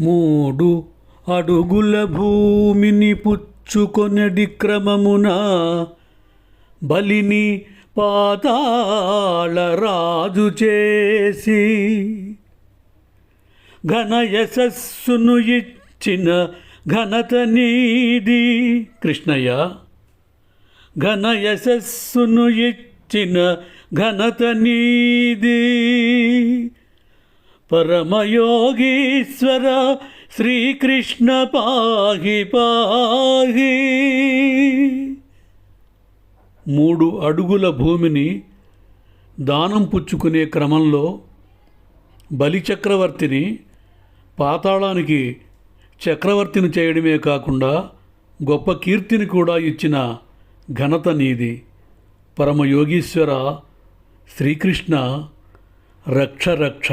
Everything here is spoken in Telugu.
మూడు అడుగుల భూమిని పుచ్చుకొనడి క్రమమున బలిని పాతాళ రాజు చేసి ఘన యశస్సును ఇచ్చిన ఘనత నీది. కృష్ణయ్య ఘన యశస్సును ఇచ్చిన ఘనత నీది. పరమయోగీశ్వర శ్రీకృష్ణ పాహి పాహి. మూడు అడుగుల భూమిని దానం పుచ్చుకునే క్రమంలో బలిచక్రవర్తిని పాతాళానికి చక్రవర్తిని చేయడమే కాకుండా గొప్ప కీర్తిని కూడా ఇచ్చిన ఘనత నీది. పరమయోగీశ్వర శ్రీకృష్ణ రక్ష రక్ష